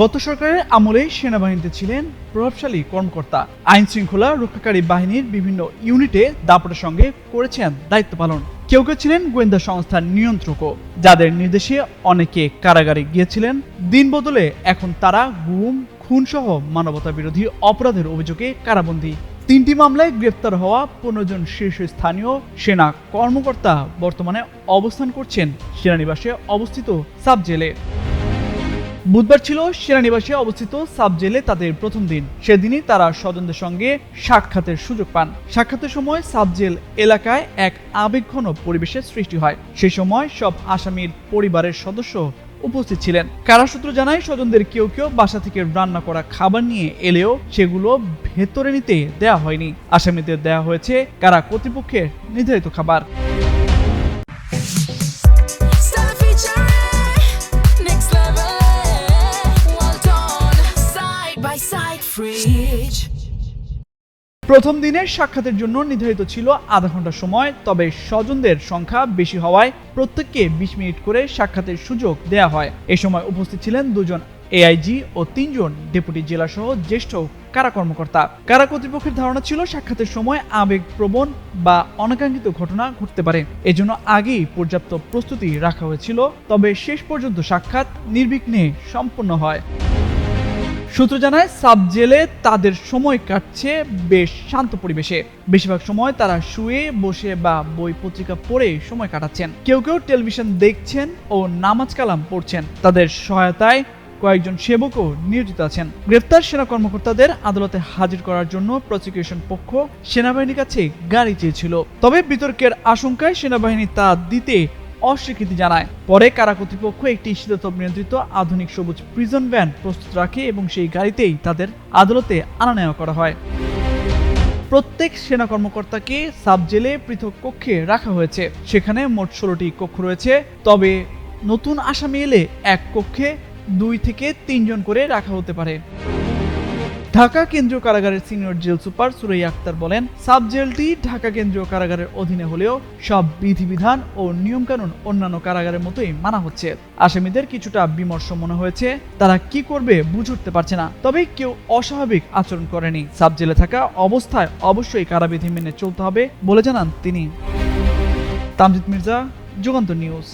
গত সরকারের আমলে সেনাবাহিনীতে ছিলেন প্রভাবশালী কর্মকর্তা। আইন শৃঙ্খলা রক্ষাকারী বাহিনীর বিভিন্ন ইউনিটে দাপটের সঙ্গে করেছেন দায়িত্ব পালন। কেউ কেউ ছিলেন গোয়েন্দা সংস্থার নিয়ন্ত্রকও, যাদের নির্দেশে অনেকে কারাগারে গিয়েছিলেন। দিন বদলে এখন তারা গুম, খুনসহ মানবতা বিরোধী অপরাধের অভিযোগে কারাবন্দী। তিনটি মামলায় গ্রেফতার হওয়া পনেরো জন শীর্ষস্থানীয় সেনা কর্মকর্তা বর্তমানে অবস্থান করছেন সেনানিবাসে অবস্থিত সাব জেলে। বুধবার ছিল সেনানিবাসে অবস্থিত সাব জেলে তাদের প্রথম দিন। সেদিনই তারা স্বজনদের সঙ্গে সাক্ষাতের সুযোগ পান। সাক্ষাতের সময় সাব জেল এলাকায় এক আবেগঘন পরিবেশের সৃষ্টি হয়। সেই সময় সব আসামির পরিবারের সদস্য উপস্থিত ছিলেন। কারা সূত্র জানায়, স্বজনদের কেউ কেউ বাসা থেকে রান্না করা খাবার নিয়ে এলেও সেগুলো ভেতরে নিতে দেয়া হয়নি। আসামিদের দেয়া হয়েছে কারা কর্তৃপক্ষের নির্ধারিত খাবার। প্রথম দিনের সাক্ষাতের জন্য নির্ধারিত ছিল আধা ঘণ্টা সময়, তবে স্বজনদের সংখ্যা বেশি হওয়ায় প্রত্যেককে বিশ মিনিট করে সাক্ষাতের সুযোগ দেয়া হয়। এ সময় উপস্থিত ছিলেন দুজন এআইজি ও তিনজন ডেপুটি জেলাসহ জ্যেষ্ঠ কারা কর্মকর্তা। কারা কর্তৃপক্ষের ধারণা ছিল সাক্ষাতের সময় আবেগপ্রবণ বা অনাকাঙ্ক্ষিত ঘটনা ঘটতে পারে। এজন্য আগেই পর্যাপ্ত প্রস্তুতি রাখা হয়েছিল, তবে শেষ পর্যন্ত সাক্ষাৎ নির্বিঘ্নে সম্পন্ন হয়। সূত্র জানায়, সাব জেলে তাদের সময় কাটছে বেশ শান্ত পরিবেশে। বেশিরভাগ সময় তারা শুয়ে বসে বা বই পত্রিকা পড়ে সময় কাটাচ্ছেন। কেউ কেউ টেলিভিশন দেখছেন ও নামাজ কালাম পড়ছেন। তাদের সহায়তায় কয়েকজন সেবকও নিয়োজিত আছেন। গ্রেফতার সেনা কর্মকর্তাদের আদালতে হাজির করার জন্য প্রসিকিউশন পক্ষ সেনাবাহিনীর কাছে গাড়ি চেয়েছিল। তবে বিতর্কের আশঙ্কায় সেনাবাহিনী তা দিতে অস্বীকৃতি জানায়। পরে কারা কর্তৃপক্ষ একটি শীততাপ নিয়ন্ত্রিত আধুনিক সবুজ প্রিজন ভ্যান প্রস্তুত রাখে এবং সেই গাড়িতেই তাদের আদালতে আনা নেওয়া করা হয়। প্রত্যেক সেনা কর্মকর্তাকে সাব জেলে পৃথক কক্ষে রাখা হয়েছে। সেখানে মোট ষোলোটি কক্ষ রয়েছে। তবে নতুন আসামি এলে এক কক্ষে দুই থেকে তিনজন করে রাখা হতে পারে। ঢাকা কেন্দ্রীয় কারাগারের সিনিয়র জেল সুপার সুরাই আক্তার বলেন, সাব জেলটি ঢাকা কেন্দ্রীয় কারাগারের অধীনে হলেও সব বিধিবিধান ও নিয়মকানুন অন্যান্য কারাগারের মতোই মানা হচ্ছে। আসামিদের কিছুটা বিমর্ষ মনে হয়েছে, তারা কি করবে বুঝে উঠতে পারছে না, তবে কেউ অস্বাভাবিক আচরণ করেনি। সাব জেলে থাকা অবস্থায় অবশ্যই কারাবিধি মেনে চলতে হবে বলে জানান তিনি। তামজিদ মির্জা, যুগান্ত নিউজ।